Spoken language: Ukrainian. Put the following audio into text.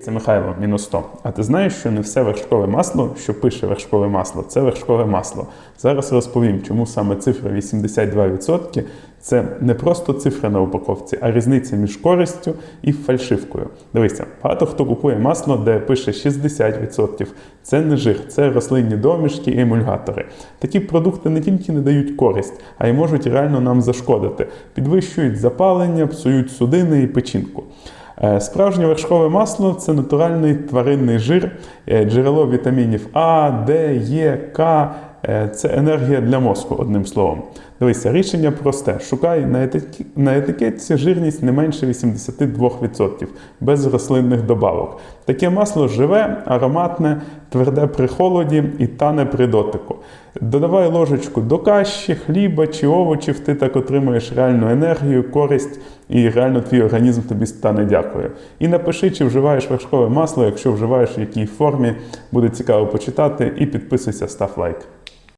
Це Михайло, мінус 100. А ти знаєш, що не все вершкове масло, що пише вершкове масло, це вершкове масло. Зараз розповім, чому саме цифра 82% це не просто цифра на упаковці, а різниця між користю і фальшивкою. Дивися, багато хто купує масло, де пише 60%. Це не жир, це рослинні домішки і емульгатори. Такі продукти не тільки не дають користь, а й можуть реально нам зашкодити, підвищують запалення, псують судини і печінку. Е, Справжнє вершкове масло це натуральний тваринний жир, е, джерело вітамінів А, Д, Е, К. Е, Це енергія для мозку, одним словом. Дивися, рішення просте. Шукай на, етикетці жирність не менше 82%, без рослинних добавок. Таке масло живе, ароматне, тверде при холоді і тане при дотику. Додавай ложечку до каші, хліба чи овочів, ти так отримуєш реальну енергію, користь і реально твій організм тобі стане дякую. І напиши, чи вживаєш вершкове масло, якщо вживаєш в якій формі, буде цікаво почитати. І підписуйся, став лайк.